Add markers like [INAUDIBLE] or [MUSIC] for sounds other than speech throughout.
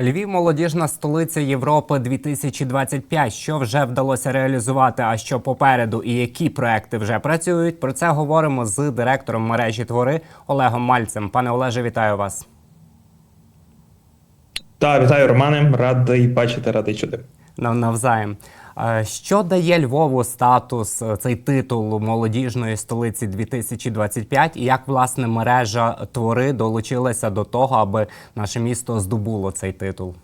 Львів молодіжна столиця Європи 2025. Що вже вдалося реалізувати, а що попереду, і які проекти вже працюють. Про це говоримо з директором мережі твори Олегом Мальцем. Пане Олеже, вітаю вас. Та вітаю, Романе. Радий бачити, радий чути. Нав- Навзаєм. Що дає Львову статус е, цей титул молодіжної столиці 2025, і як власне мережа твори долучилася до того, аби наше місто здобуло цей титул?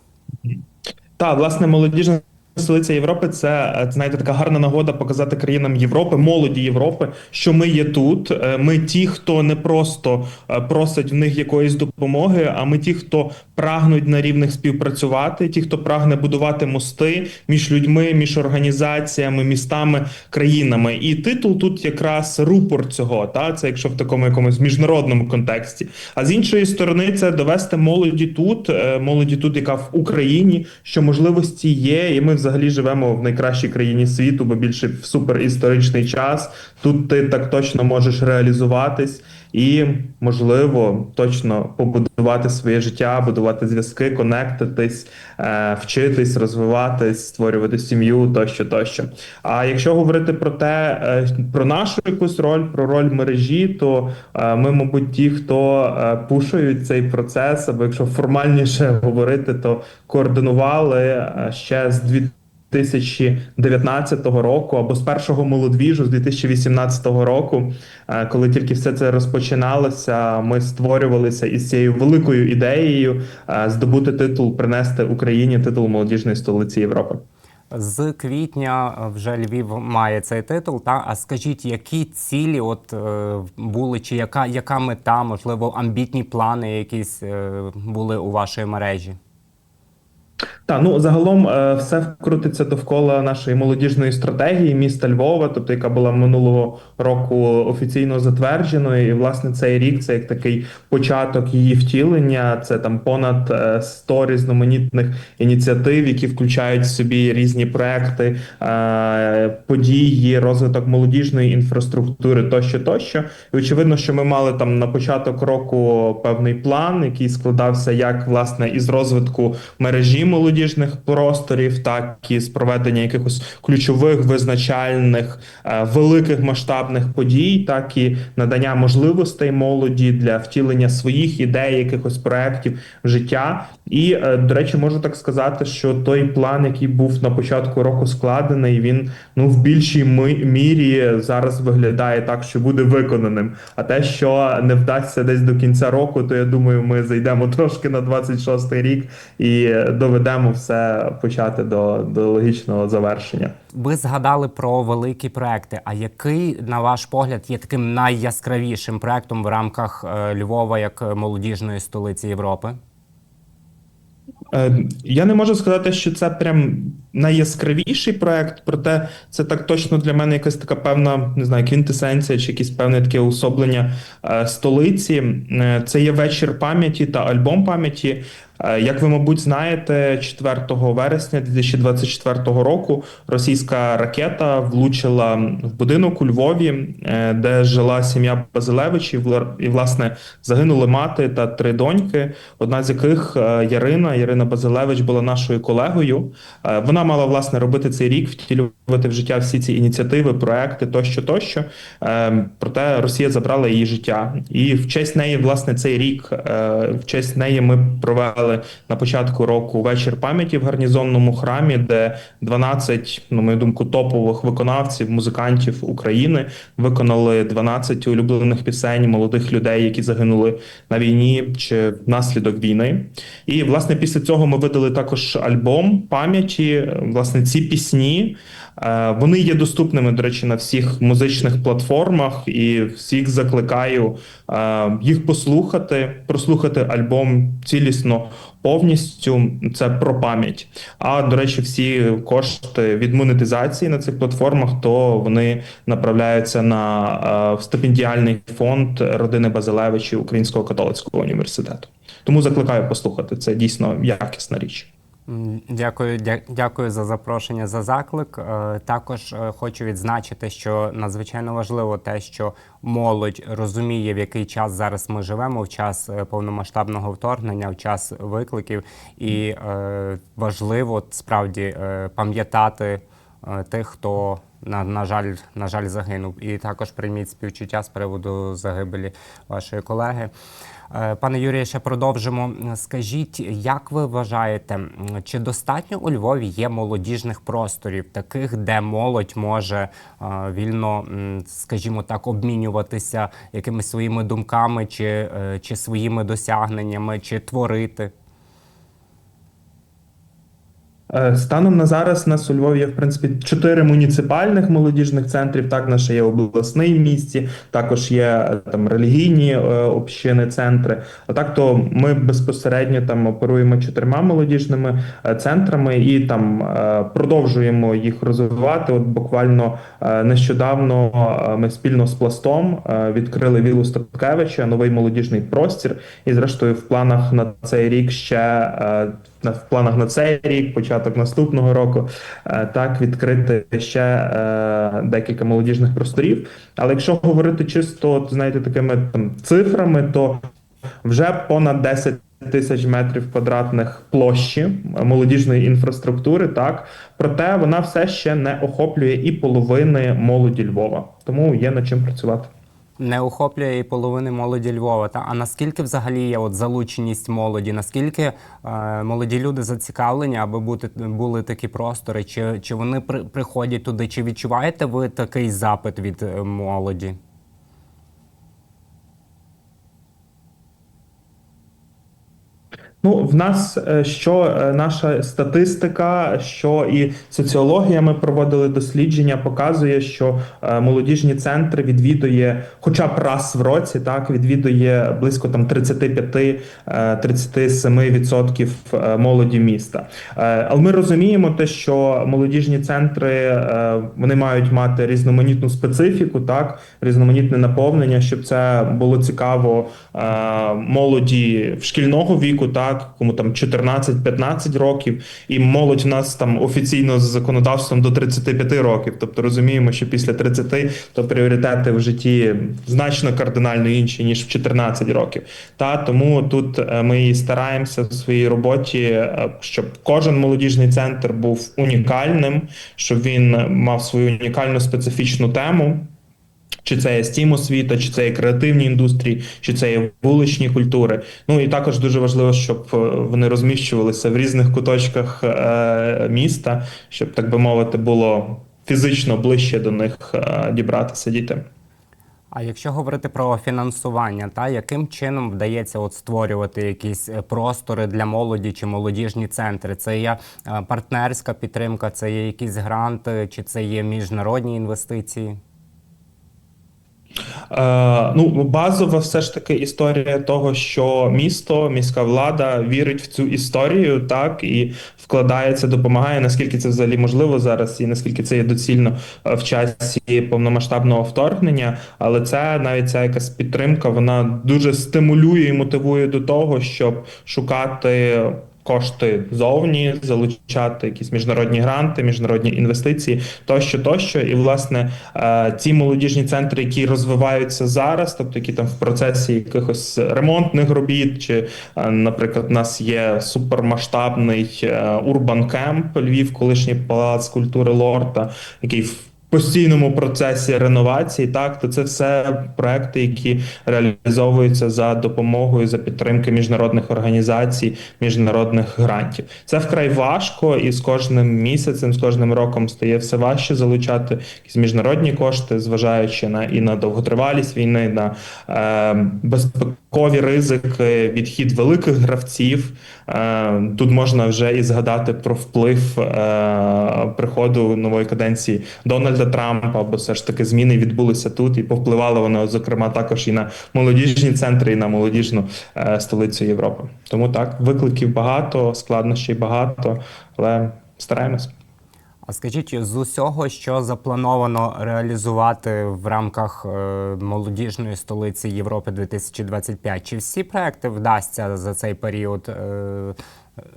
Так, власне, молодіжна столиця Європи це е, знаєте, така гарна нагода показати країнам Європи, молоді Європи, що ми є тут. Е, Ми ті, хто не просто е, просить в них якоїсь допомоги, а ми ті, хто прагнуть на рівних співпрацювати, ті, хто прагне будувати мости між людьми, між організаціями, містами, країнами. І титул тут якраз рупор цього. Та це якщо в такому якомусь міжнародному контексті. А з іншої сторони, це довести молоді тут, молоді тут, яка в Україні, що можливості є, і ми взагалі живемо в найкращій країні світу, бо більше в суперісторичний час. Тут ти так точно можеш реалізуватись. І можливо точно побудувати своє життя, будувати зв'язки, конектитись, е, вчитись, розвиватись, створювати сім'ю тощо, тощо. А якщо говорити про те, е, про нашу якусь роль, про роль мережі, то е, ми, мабуть, ті, хто пушують цей процес, або якщо формальніше [LAUGHS] говорити, то координували ще з 2019 року або з першого молодвіжу з 2018 року, е, коли тільки все це розпочиналося, ми створювалися із цією великою ідеєю е, здобути титул, принести Україні титул молодіжної столиці Європи. З квітня вже Львів має цей титул. Та а скажіть, які цілі от е, були, чи яка, яка мета, можливо, амбітні плани якісь е, були у вашої мережі? Так, ну загалом е, все крутиться довкола нашої молодіжної стратегії міста Львова, тобто яка була минулого року офіційно затвердженою. І власне цей рік це як такий початок її втілення. Це там понад е, 100 різноманітних ініціатив, які включають в собі різні проекти, е, події, розвиток молодіжної інфраструктури тощо, тощо. І очевидно, що ми мали там на початок року певний план, який складався як власне із розвитку мережі молодіжних просторів, так і з проведення якихось ключових визначальних е, великих масштабних подій, так і надання можливостей молоді для втілення своїх ідей, якихось проєктів життя. І е, до речі, можу так сказати, що той план, який був на початку року складений, він ну в більшій мірі зараз виглядає так, що буде виконаним. А те, що не вдасться десь до кінця року, то я думаю, ми зайдемо [LAUGHS] трошки на 26-й рік і доведемо все почати до, до логічного завершення. Ви згадали про великі проекти. А який, на ваш погляд, є таким найяскравішим проектом в рамках е, Львова як молодіжної столиці Європи? Е, Я не можу сказати, що це прям найяскравіший проект, проте це так точно для мене якась така певна, не знаю, квінтесенція чи якесь певне таке особлення е, столиці. Е, Це є вечір пам'яті та альбом пам'яті. Е, Як ви, мабуть, знаєте, 4 вересня 2024 року російська ракета влучила в будинок у Львові, де жила сім'я Базилевичів, і власне загинули мати та три доньки. Одна з яких Ярина, Ярина Базилевич, була нашою колегою. Вона мала власне робити цей рік, втілювати в життя всі ці ініціативи, проекти тощо, тощо. Е, Проте Росія забрала її життя, і в честь неї, власне, цей рік, е, в честь неї ми провели на початку року вечір пам'яті в гарнізонному храмі, де 12, на мою думку, топових виконавців, музикантів України виконали 12 улюблених пісень молодих людей, які загинули на війні чи внаслідок війни. І власне після цього ми видали також альбом пам'яті. Власне, ці пісні. Е, Вони є доступними, до речі, на всіх музичних платформах, і всіх закликаю е, їх послухати, прослухати альбом цілісно повністю. Це про пам'ять. А до речі, всі кошти від монетизації на цих платформах, то вони направляються на е, стипендіальний фонд родини Базилевичів Українського католицького університету. Тому закликаю послухати. Це дійсно якісна річ. Дякую, дя- дякую за запрошення за заклик. Е, Також е, хочу відзначити, що надзвичайно важливо те, що молодь розуміє, в який час зараз ми живемо, в час е, повномасштабного вторгнення, в час викликів, і важливо справді пам'ятати тих, хто на, на жаль, на жаль, загинув. І також прийміть співчуття з приводу загибелі вашої колеги. Е, Пане Юрію, ще продовжимо. Скажіть, як ви вважаєте, чи достатньо у Львові є молодіжних просторів, таких, де молодь може е, вільно, скажімо так, обмінюватися якимись своїми думками, чи, е, чи своїми досягненнями, чи творити? Е, Станом на зараз у нас у Львові є в принципі чотири муніципальних молодіжних центрів. Так, наше є обласний в місті, також є е, там релігійні е, общини, центри. Отак, то ми безпосередньо там оперуємо чотирма молодіжними центрами і там продовжуємо їх розвивати. От буквально нещодавно ми спільно з пластом відкрили вілу Статкевича, новий молодіжний простір. І зрештою, в планах на цей рік ще в планах на цей рік, початок наступного року, е, так відкрити ще е, декілька молодіжних просторів. Але якщо говорити чисто, знаєте, такими там цифрами, то вже понад 10 тисяч метрів квадратних площі молодіжної інфраструктури, так проте вона все ще не охоплює і половини молоді Львова, тому є над чим працювати. Не охоплює і половини молоді Львова. Та а наскільки взагалі є от залученість молоді? Наскільки е, молоді люди зацікавлені, аби бути були такі простори? Чи, чи вони при, приходять туди? Чи відчуваєте ви такий запит від е, молоді? Ну, в нас е, що е, наша статистика, що і соціологія, ми проводили дослідження, показує, що е, молодіжні центри відвідує хоча б раз в році, так відвідує близько там 35-37% е, молоді міста. Але ми розуміємо те, що молодіжні центри вони мають мати різноманітну специфіку, так різноманітне наповнення, щоб це було цікаво молоді в шкільного віку, так кому там 14-15 років, і молодь в нас там офіційно з законодавством до 35 років. Тобто розуміємо, що після 30 то пріоритети в житті значно кардинально інші ніж в 14 років. Та тому тут е, ми стараємося в своїй роботі, е, щоб кожен молодіжний центр був унікальним, щоб він мав свою унікальну специфічну тему. Чи це є стім освіта, чи це є креативні індустрії, чи це є вуличні культури. Ну і також дуже важливо, щоб е, вони розміщувалися в різних куточках е, міста, щоб так би мовити, було фізично ближче до них е, дібратися дітям. А якщо говорити про фінансування, та яким чином вдається от створювати якісь простори для молоді чи молодіжні центри? Це є партнерська підтримка, це є якісь гранти, чи це є міжнародні інвестиції? Е, ну, базова все ж таки історія того, що місто, міська влада вірить в цю історію, так і вкладається, допомагає, наскільки це взагалі можливо зараз, і наскільки це є доцільно е, в часі повномасштабного вторгнення. Але це навіть ця якась підтримка, вона дуже стимулює і мотивує до того, щоб шукати. Кошти зовні залучати якісь міжнародні гранти, міжнародні інвестиції, тощо, тощо. І власне е, ці молодіжні центри, які розвиваються зараз, тобто які там в процесі якихось ремонтних робіт, чи, е, наприклад, у нас є супермасштабний урбан кемп Львів, колишній палац культури Лорта, який в постійному процесі реновації, так то це все проекти, які реалізовуються за допомогою за підтримки міжнародних організацій, міжнародних грантів. Це вкрай важко, і з кожним місяцем, з кожним роком стає все важче залучати якісь міжнародні кошти, зважаючи на і на довготривалість війни, на е, безпекові ризики, відхід великих гравців. Е, тут можна вже і згадати про вплив е, приходу нової каденції Дональда Трампа, бо все ж таки зміни відбулися тут і повпливало воно, зокрема, також і на молодіжні центри, і на молодіжну е, столицю Європи. Тому так, викликів багато, складнощів багато, але стараємось. А скажіть, з усього, що заплановано реалізувати в рамках е, молодіжної столиці Європи 2025, чи всі проекти вдасться за цей період е,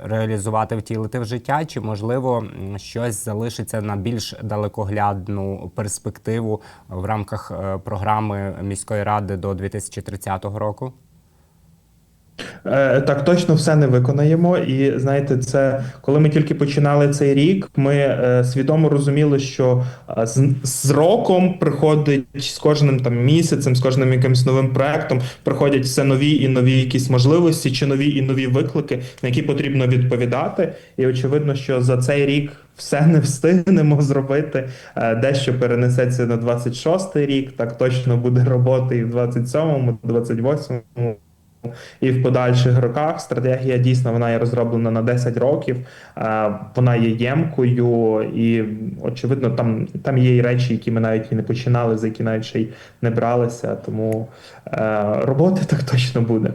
реалізувати, втілити в життя, чи можливо щось залишиться на більш далекоглядну перспективу в рамках е, програми міської ради до 2030 року? Е, Так, точно все не виконаємо. І знаєте, це коли ми тільки починали цей рік, ми е, свідомо розуміли, що е, з, з роком приходить з кожним там місяцем, з кожним якимось новим проектом приходять все нові і нові якісь можливості, чи нові і нові виклики, на які потрібно відповідати. І очевидно, що за цей рік. Все не встигнемо зробити. Дещо перенесеться на 26-й рік. Так точно буде роботи і в 27-му, 28-му і в подальших роках стратегія дійсно вона є розроблена на 10 років. е, Вона є ємкою, і очевидно, там, там є і речі, які ми навіть і не починали, за які навіть ще й не бралися. Тому е, роботи так точно буде.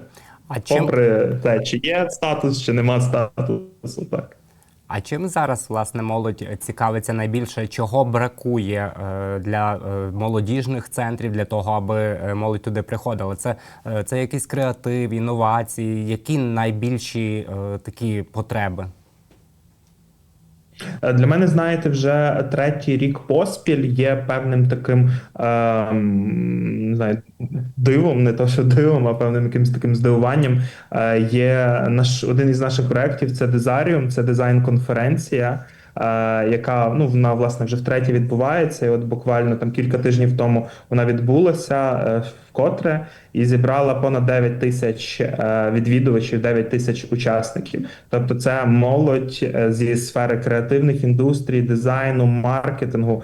А чим, Попри те, чи є статус, чи нема статусу, так. А чим зараз власне молодь цікавиться найбільше? Чого бракує е, для е, молодіжних центрів для того, аби е, молодь туди приходила? Це, це якийсь креатив, інновації, які найбільші такі потреби? Е, Для мене, знаєте, вже третій рік поспіль є певним таким е, не знаю, дивом, не то що дивом, а певним якимось таким здивуванням. Е, Є наш один із наших проєктів це Дезаріум, це дизайн-конференція. Е, Яка ну вона власне вже втретє відбувається, і от буквально там кілька тижнів тому вона відбулася е, вкотре і зібрала понад 9 тисяч е, відвідувачів, 9 тисяч учасників. Тобто, це молодь зі сфери креативних індустрій, дизайну, маркетингу,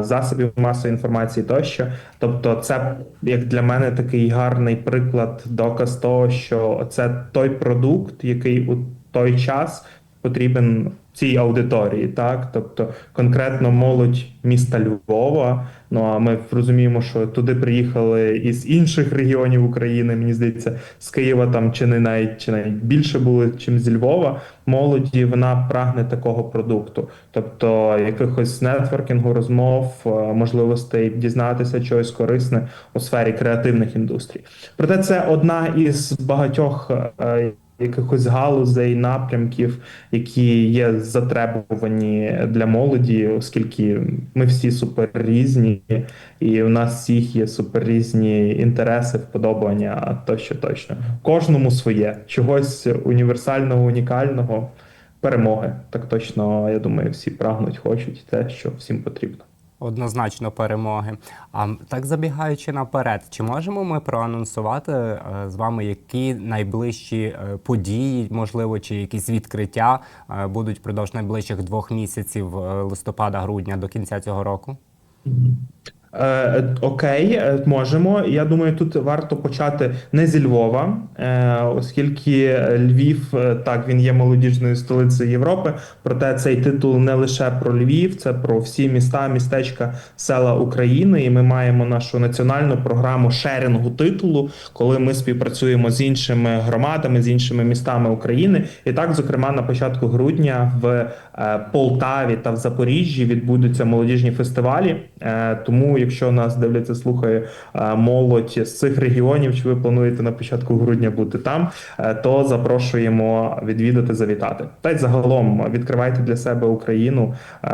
засобів масової інформації тощо. Тобто, це як для мене такий гарний приклад, доказ того, що це той продукт, який у той час потрібен цій аудиторії, так тобто конкретно молодь міста Львова. Ну а ми розуміємо, що туди приїхали із інших регіонів України. Мені здається, з Києва там чи не навіть чи навіть більше були, чим зі Львова. Молоді вона прагне такого продукту, тобто якихось нетворкінгу, розмов, е, можливостей дізнатися чогось корисне у сфері креативних індустрій. Проте це одна із багатьох. Якихось галузей, напрямків, які є затребувані для молоді, оскільки ми всі супер різні, і у нас всіх є супер різні інтереси, вподобання, тощо точно. Кожному своє чогось універсального, унікального, перемоги. Так точно, я думаю, всі прагнуть, хочуть те, що всім потрібно. Однозначно перемоги. А так забігаючи наперед, чи можемо ми проанонсувати е, з вами, які найближчі е, події, можливо, чи якісь відкриття е, будуть впродовж найближчих двох місяців листопада-грудня до кінця цього року? Е, окей, е, можемо. Я думаю, тут варто почати не зі Львова, е, оскільки Львів е, так він є молодіжною столицею Європи. Проте цей титул не лише про Львів, це про всі міста, містечка, села України. І ми маємо нашу національну програму шерінгу титулу, коли ми співпрацюємо з іншими громадами, з іншими містами України. І так, зокрема, на початку грудня в е, Полтаві та в Запоріжжі відбудуться молодіжні фестивалі. Е, Тому, якщо нас дивляться, слухає е, молодь з цих регіонів, чи ви плануєте на початку грудня бути там, е, то запрошуємо відвідати, завітати. Та й загалом відкривайте для себе Україну. Е,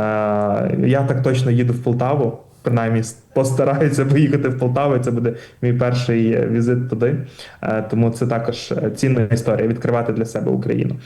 Я так точно їду в Полтаву. Принаймні постараюся поїхати в Полтаву. Це буде мій перший е, візит туди. Е, Тому це також е, цінна історія відкривати для себе Україну.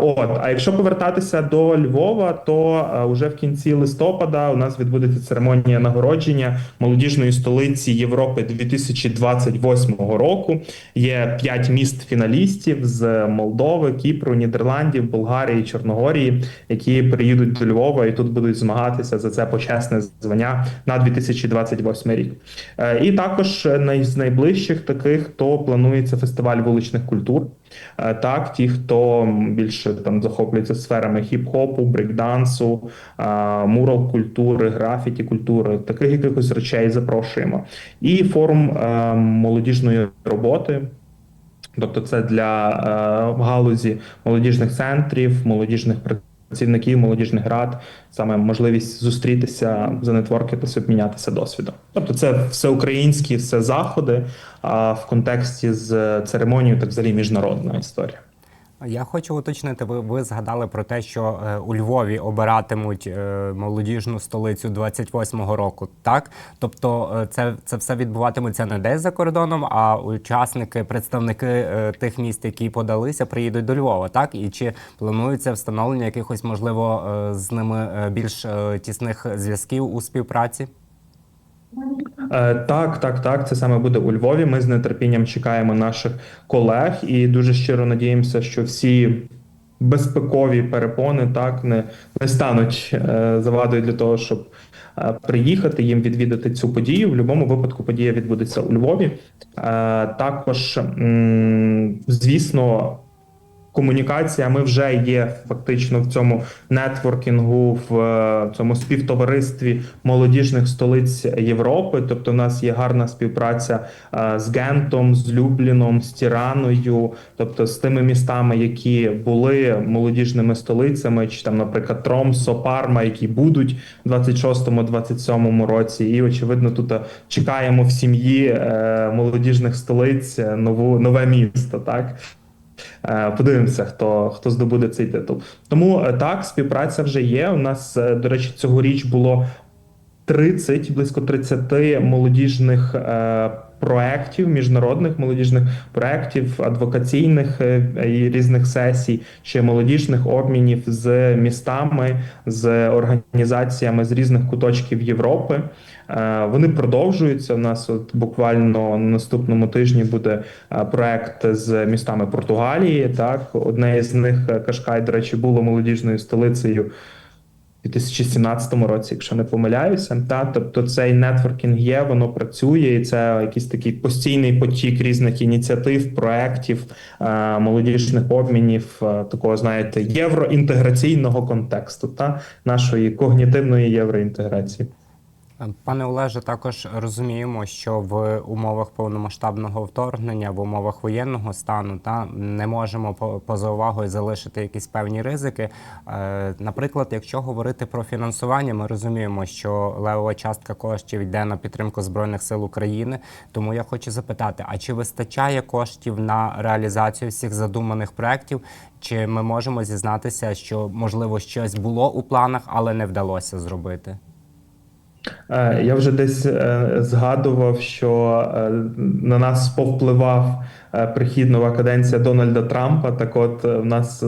От, а якщо повертатися до Львова, то е, уже в кінці листопада у нас відбудеться церемонія нагородження молодіжної столиці Європи 2028 року. Є п'ять міст фіналістів з Молдови, Кіпру, Нідерландів, Болгарії, Чорногорії, які приїдуть до Львова і тут будуть змагатися за це почесне звання на 2028 рік. Е, І також з найближчих таких, то планується фестиваль вуличних культур. Е, Так, ті, хто більше там захоплюється сферами хіп-хопу, брейкдансу, е, мурал культури, графіті культури, таких якихось речей запрошуємо. І форум молодіжної роботи. Тобто, це для галузі молодіжних центрів, молодіжних працівників, молодіжних рад, саме можливість зустрітися, занетворкитися, обмінятися досвідом. Тобто, це всеукраїнські все заходи, а в контексті з церемонією, так взагалі міжнародна історія. Я хочу уточнити, ви, ви згадали про те, що е, у Львові обиратимуть е, молодіжну столицю 28-го року, так? Тобто е, це, це все відбуватиметься не десь за кордоном, а учасники, представники е, тих міст, які подалися, приїдуть до Львова, так? І чи планується встановлення якихось, можливо, е, з ними е, більш е, тісних зв'язків у співпраці? Е, Так, так, так. Це саме буде у Львові. Ми з нетерпінням чекаємо наших колег і дуже щиро надіємося, що всі безпекові перепони так не, не стануть е, завадою для того, щоб е, приїхати їм відвідати цю подію. В будь-якому випадку подія відбудеться у Львові. Також, звісно. Комунікація, ми вже є фактично в цьому нетворкінгу, в е, цьому співтоваристві молодіжних столиць Європи. Тобто, у нас є гарна співпраця е, з Гентом, з Любліном, з Тіраною, тобто з тими містами, які були молодіжними столицями, чи там, наприклад, Тромсо, Парма, які будуть в 26-27 році. І очевидно, тут е, чекаємо в сім'ї молодіжних столиць нову нове місто. Так. Е, Подивимося, хто хто здобуде цей титул. Тому е, так, співпраця вже є. У нас, е, до речі, цьогоріч було 30, близько 30 молодіжних проєктів, міжнародних молодіжних проєктів, адвокаційних і різних сесій, чи молодіжних обмінів з містами, з організаціями з різних куточків Європи. Е, Вони продовжуються. У нас от буквально на наступному тижні буде е, проект з містами Португалії. Так, одне із них е, Кашкай, до речі, було молодіжною столицею. У 2017 році, якщо не помиляюся, та тобто цей нетворкінг є, воно працює, і це якийсь такий постійний потік різних ініціатив, проєктів, молодіжних обмінів, такого знаєте, євроінтеграційного контексту та нашої когнітивної євроінтеграції. Пане Олеже, також розуміємо, що в умовах повномасштабного вторгнення, в умовах воєнного стану, та не можемо поза увагою залишити якісь певні ризики. Е, Наприклад, якщо говорити про фінансування, ми розуміємо, що левова частка коштів йде на підтримку збройних сил України. Тому я хочу запитати: а чи вистачає коштів на реалізацію всіх задуманих проєктів? Чи ми можемо зізнатися, що можливо щось було у планах, але не вдалося зробити? Е, Я вже десь е, згадував, що е, на нас повпливав прихід нова каденція Дональда Трампа. Так, от в нас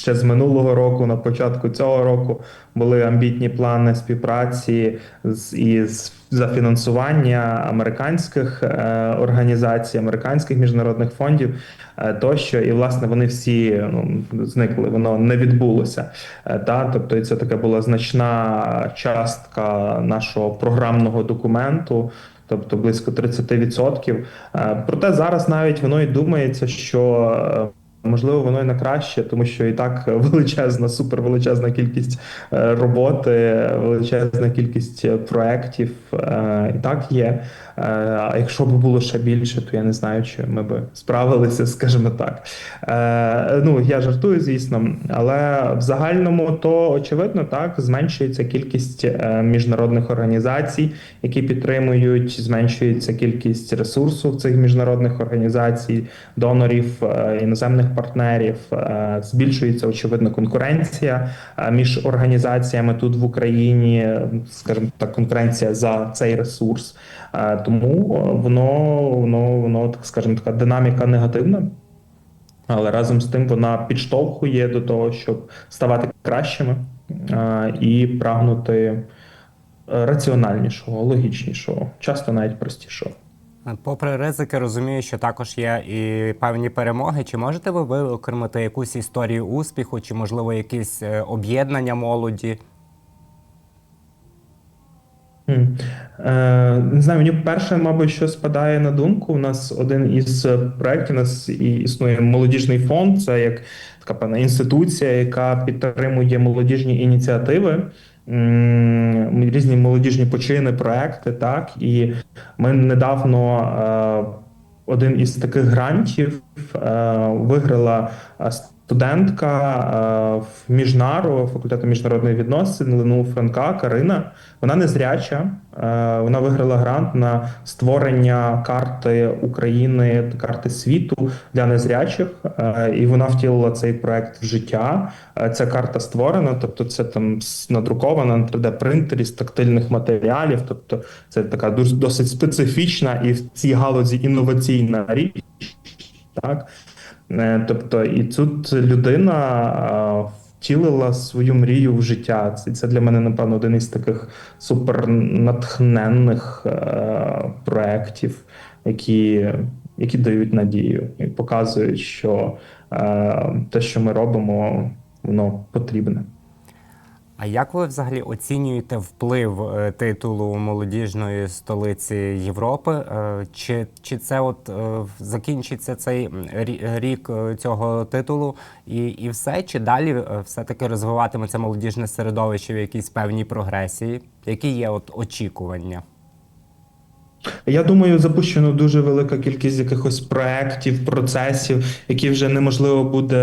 ще з минулого року, на початку цього року, були амбітні плани співпраці з із за фінансування американських е, організацій, американських міжнародних фондів е, тощо. І власне вони всі ну, зникли. Воно не відбулося. Е, Та, тобто, це така була значна частка нашого програмного документу. Тобто близько 30%. Е, Проте зараз навіть воно і думається, що можливо воно і на краще, тому що і так [LAUGHS] величезна, супервеличезна кількість е, роботи, величезна кількість е, проєктів е, і так є. А якщо б було ще більше, то я не знаю, чи ми б справилися, [LAUGHS] скажімо так. Ну я жартую, звісно, але в загальному то очевидно так зменшується кількість міжнародних організацій, які підтримують, зменшується кількість ресурсу цих міжнародних організацій, донорів, е, іноземних партнерів. е, Збільшується очевидно конкуренція е, між організаціями тут в Україні, скажімо так, конкуренція за цей ресурс. Е, Тому воно, воно, воно так скажімо, така динаміка негативна. Але разом з тим вона підштовхує до того, щоб ставати кращими і прагнути раціональнішого, логічнішого, часто навіть простішого. Попри ризики, розумію, що також є і певні перемоги. Чи можете ви виокремити якусь історію успіху, чи можливо якісь е, об'єднання молоді? Е, Не знаю, мені перше, мабуть, що спадає на думку. У нас один із е, проєктів, у нас існує молодіжний фонд, це як така певна інституція, яка підтримує молодіжні ініціативи, різні молодіжні почини, проекти. Так, і ми недавно е, один із таких грантів е, виграла е, студентка е, в міжнару факультету міжнародних відносин ЛНУ Франка Карина. Вона незряча. Е, Вона виграла грант на створення карти України, карти світу для незрячих, Е, і вона втілила цей проект в життя. Ця карта створена, тобто це там надрукована на 3D принтері з тактильних матеріалів. Тобто це така досить специфічна і в цій галузі інноваційна річ. Так? Е, Тобто, і тут людина е, втілила свою мрію в життя. Це, для мене, напевно, один із таких супернатхненних е, проєктів, які, які дають надію і показують, що те, що ми робимо, воно потрібне. А як ви взагалі оцінюєте вплив е, титулу молодіжної столиці Європи? Е, Чи, чи це от е, закінчиться цей рік цього титулу і, і все? Чи далі все-таки розвиватиметься молодіжне середовище в якійсь певній прогресії? Які є от очікування? Я думаю, запущено дуже велика кількість якихось проєктів, процесів, які вже неможливо буде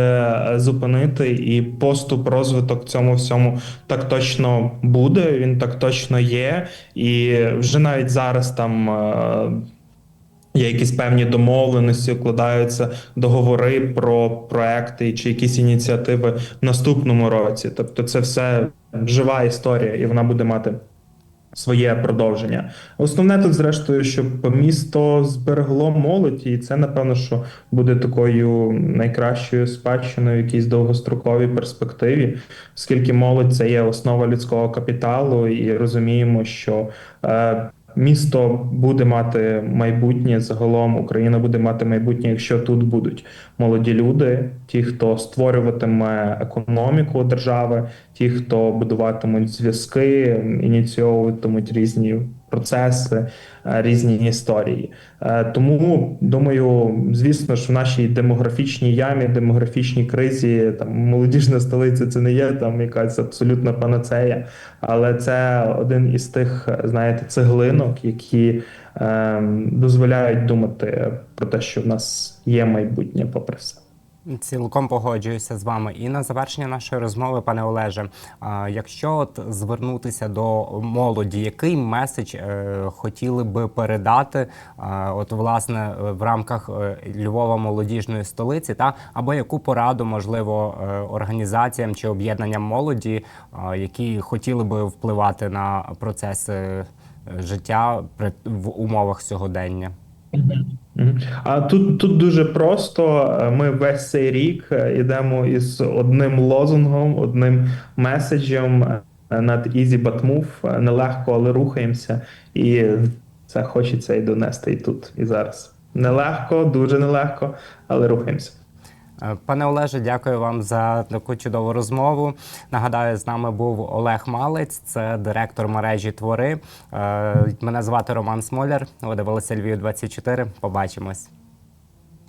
е, зупинити, і поступ, розвиток цьому всьому так точно буде. Він так точно є, і вже навіть зараз там. е, Є якісь певні домовленості, укладаються договори про проекти чи якісь ініціативи в наступному році. Тобто, це все жива історія, і вона буде мати своє продовження. Основне тут, зрештою, щоб місто зберегло молодь, і це напевно, що буде такою найкращою спадщиною в якійсь довгостроковій перспективі, оскільки молодь це є основа людського капіталу, і розуміємо, що е, місто буде мати майбутнє загалом, Україна буде мати майбутнє, якщо тут будуть молоді люди, ті, хто створюватиме економіку держави, ті, хто будуватимуть зв'язки, ініціовуватимуть різні процеси, е, різні історії. Е, Тому думаю, звісно ж, в нашій демографічній ямі, демографічній кризі, там молодіжна столиця це не є там якась абсолютна панацея, але це один із тих, знаєте, цеглинок, які е, дозволяють думати про те, що в нас є майбутнє, попри все. Цілком погоджуюся з вами. І на завершення нашої розмови, пане Олеже, якщо от звернутися до молоді, який меседж е, хотіли би передати, от власне в рамках е, Львова молодіжної столиці, та або яку пораду можливо е, організаціям чи об'єднанням молоді, які хотіли би впливати на процеси е, життя при в умовах сьогодення? А тут, тут дуже просто. Ми весь цей рік е, йдемо із одним лозунгом, одним меседжем е, над Easy But Move. Е, Нелегко, але рухаємося. І це хочеться і донести і тут, і зараз. Нелегко, дуже нелегко, але рухаємося. Е, Пане Олеже, дякую вам за таку чудову розмову. Нагадаю, з нами був Олег Малець, це директор мережі Твори. Е, Мене звати Роман Смоляр. Ви дивилися Львів 24. Побачимось.